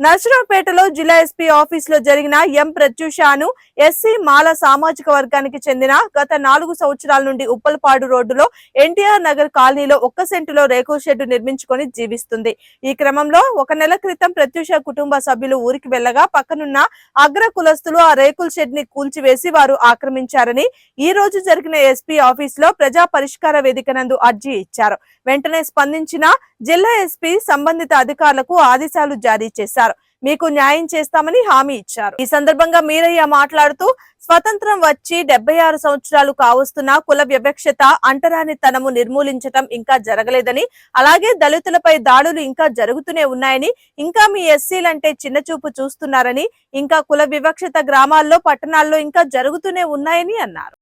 నర్సరావుపేటలో జిల్లా ఎస్పీ ఆఫీస్లో జరిగిన ఎం ప్రత్యూషాను ఎస్సీ మాల సామాజిక వర్గానికి చెందిన గత నాలుగు సంవత్సరాల నుండి ఉప్పలపాడు రోడ్డులో ఎన్టీఆర్ నగర్ కాలనీలో ఒక్క సెంటులో రేకుల షెడ్ నిర్మించుకొని జీవిస్తుంది. ఈ క్రమంలో ఒక నెల క్రితం ప్రత్యూష కుటుంబ సభ్యులు ఊరికి వెళ్ళగా పక్కనున్న అగ్ర కులస్తులు ఆ రేకుల షెడ్ని కూల్చివేసి వారు ఆక్రమించారని ఈ రోజు జరిగిన ఎస్పీ ఆఫీస్లో ప్రజా పరిష్కార వేదిక నందు అర్జీ ఇచ్చారు. వెంటనే స్పందించిన జిల్లా ఎస్పీ సంబంధిత అధికారులకు ఆదేశాలు జారీ చేశారు. మీకు న్యాయం చేస్తామని హామీ ఇచ్చారు. ఈ సందర్భంగా మీరయ్య మాట్లాడుతూ స్వతంత్రం వచ్చి డెబ్బై ఆరు సంవత్సరాలు కావస్తున్న కుల వివక్షత అంటరానితనము నిర్మూలించటం ఇంకా జరగలేదని అలాగే దళితులపై దాడులు ఇంకా జరుగుతూనే ఉన్నాయని ఇంకా మీ ఎస్సీలంటే చిన్నచూపు చూస్తున్నారని ఇంకా కుల వివక్షత గ్రామాల్లో పట్టణాల్లో ఇంకా జరుగుతూనే ఉన్నాయని అన్నారు.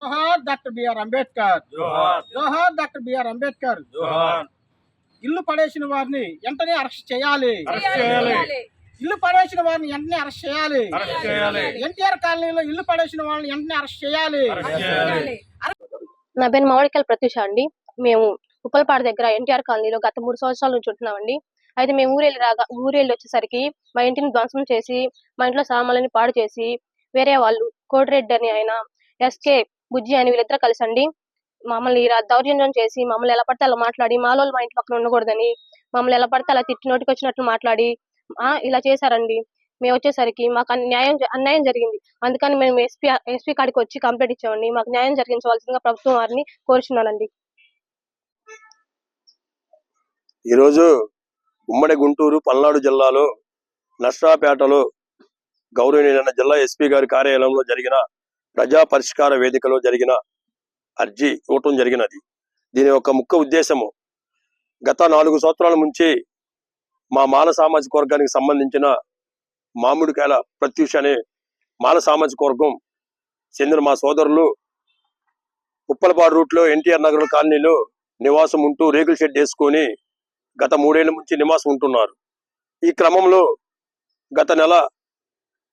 Doctor B R Ambedkar. ఇల్లు పడేసిన వారిని వెంటనే అరెస్ట్ చేయాలి. అరెస్ట్ చేయాలి. ఇల్లు పడేసిన వారిని వెంటనే అరెస్ట్ చేయాలి. అరెస్ట్ చేయాలి. ఎన్టీఆర్ కాలనీలో ఇల్లు పడేసిన వాళ్ళని వెంటనే అరెస్ట్ చేయాలి. అరెస్ట్ చేయాలి. నా పేరు మామిడికాయల ప్రత్యూష అండి. మేము ఉప్పలపాడు దగ్గర ఎన్టీఆర్ కాలనీలో గత మూడు సంవత్సరాల నుంచి ఉంటున్నామండి. అయితే మేము ఊరెళ్ళి రాగా ఊరెళ్ళి వచ్చేసరికి మా ఇంటిని ధ్వంసం చేసి మా ఇంట్లో సామాన్లని పాడు చేసి వేరే వాళ్ళు కోటిరెడ్డి అని ఆయన ఎస్కే బుజ్జి అని వీళ్ళిద్దరు కలిసి అండి మమ్మల్ని దౌర్జన్యం చేసి మమ్మల్ని ఎలా పడితే అలా మాట్లాడి మాలో మా ఇంటి పక్కన ఉండకూడదని మమ్మల్ని ఎలా పడితే అలా తిట్టి నోటికి వచ్చినట్లు మాట్లాడి ఇలా చేశారండి. మేము వచ్చేసరికి మాకు న్యాయం అన్యాయం జరిగింది. అందుకని మేము ఎస్పీ ఎస్పీ కాడికి వచ్చి కంప్లైంట్ ఇచ్చామండి. మాకు న్యాయం జరిగించవలసిందిగా ప్రభుత్వం వారిని కోరుచున్నానండి. ఈరోజు ఉమ్మడి గుంటూరు పల్నాడు జిల్లాలో నష్టాపేటలో గౌరవనీయులైన జిల్లా ఎస్పీ గారి కార్యాలయంలో జరిగిన ప్రజా పరిష్కార వేదికలో జరిగిన అర్జీ ఇవ్వటం జరిగినది. దీని యొక్క ముఖ్య ఉద్దేశము గత నాలుగు సంవత్సరాల నుంచి మా మాల సామాజిక వర్గానికి సంబంధించిన మామిడికాయల ప్రత్యూష అనే మాల సామాజిక వర్గం చెందిన మా సోదరులు ఉప్పలపాడు రూట్లో ఎన్టీఆర్ నగర్ కాలనీలో నివాసం ఉంటూ రేకుల షెడ్ వేసుకొని గత మూడేళ్ళ నుంచి నివాసం ఉంటున్నారు. ఈ క్రమంలో గత నెల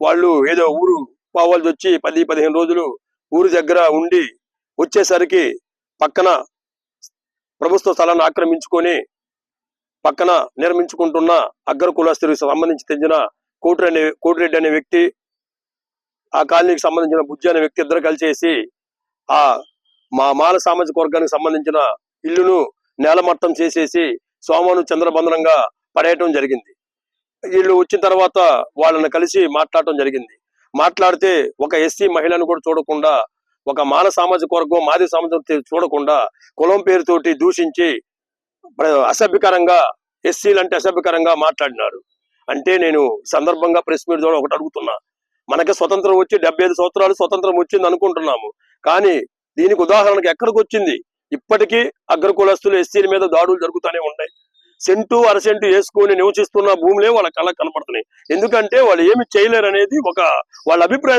వాళ్ళు ఏదో ఊరు పోవాల్సి వచ్చి పది పదిహేను రోజులు ఊరి దగ్గర ఉండి వచ్చేసరికి పక్కన ప్రభుత్వ స్థలాన్ని ఆక్రమించుకొని పక్కన నిర్మించుకుంటున్న అగ్ర కులస్తులకు సంబంధించి తెచ్చిన కోటిరెడ్డి అనే కోటిరెడ్డి అనే వ్యక్తి ఆ కాలనీకి సంబంధించిన బుజ్జి అనే వ్యక్తి ఇద్దరు కలిసేసి ఆ మా మాల సామాజిక వర్గానికి సంబంధించిన ఇల్లును నేలమట్టం చేసేసి సోమాను చంద్రబంధనంగా పడేయటం జరిగింది. వీళ్ళు వచ్చిన తర్వాత వాళ్ళని కలిసి మాట్లాడటం జరిగింది. మాట్లాడితే ఒక ఎస్సీ మహిళను కూడా చూడకుండా ఒక మాన సామాజిక వర్గం మాది సామాజిక చూడకుండా కులం పేరుతోటి దూషించి అసభ్యకరంగా ఎస్సీలు అంటే అసభ్యకరంగా మాట్లాడినారు. అంటే నేను సందర్భంగా ప్రెస్ మీట్ ద్వారా ఒకటి అడుగుతున్నా. మనకి స్వతంత్రం వచ్చి డెబ్బై ఐదు సంవత్సరాలు స్వతంత్రం వచ్చింది అనుకుంటున్నాము. కానీ దీనికి ఉదాహరణకు ఎక్కడికి వచ్చింది? ఇప్పటికీ అగ్రకులస్తులు ఎస్సీల మీద దాడులు జరుగుతూనే ఉంటాయి సెంటు అరసెంటు వేసుకొని నివసిస్తున్న భూములే వాళ్ళ కళ్ళకు కనపడుతున్నాయి. ఎందుకంటే వాళ్ళు ఏమి చేయలేరు అనేది ఒక వాళ్ళ అభిప్రాయం.